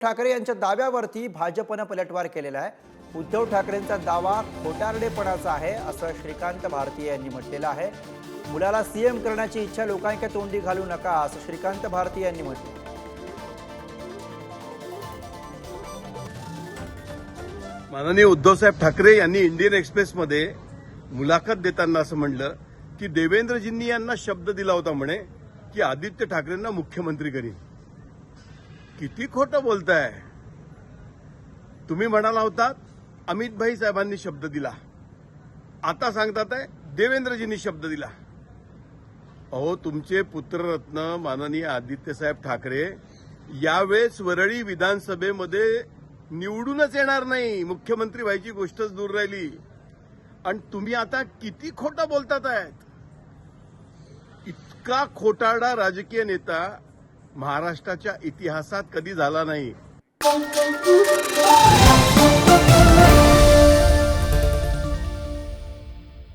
ठाकरे यांच्या दाव्यावरती भाजपनं पलटवार केलेला आहे. उद्धव ठाकरेंचा दावा खोटारडेपणाचा आहे असं श्रीकांत भारतीय यांनी म्हटलेलं आहे. मुलाला सीएम करण्याची इच्छा लोकांच्या तोंडी घालू नका असं श्रीकांत भारतीय यांनी म्हटलं. माननीय उद्धवसाहेब ठाकरे यांनी इंडियन एक्सप्रेसमध्ये मुलाखत देताना असं म्हणलं की देवेंद्रजींनी यांना शब्द दिला होता म्हणे की आदित्य ठाकरेंना मुख्यमंत्री करीन. किती खोटं बोलताय? तुम्ही म्हणाला होता अमित भाई साहेबांनी शब्द दिला. आता सांगतात आहे देवेंद्रजींनी शब्द दिला. अहो तुमचे पुत्ररत्न माननीय आदित्यसाहेब ठाकरे यावेळेस वरळी विधानसभेमध्ये निवडूनच येणार नाही. मुख्यमंत्री व्हायची गोष्टच दूर राहिली. आणि तुम्ही आता किती खोटं बोलतात आहेत? इतका खोटारडा राजकीय नेता महाराष्ट्राच्या इतिहासात कधी झाला नाही.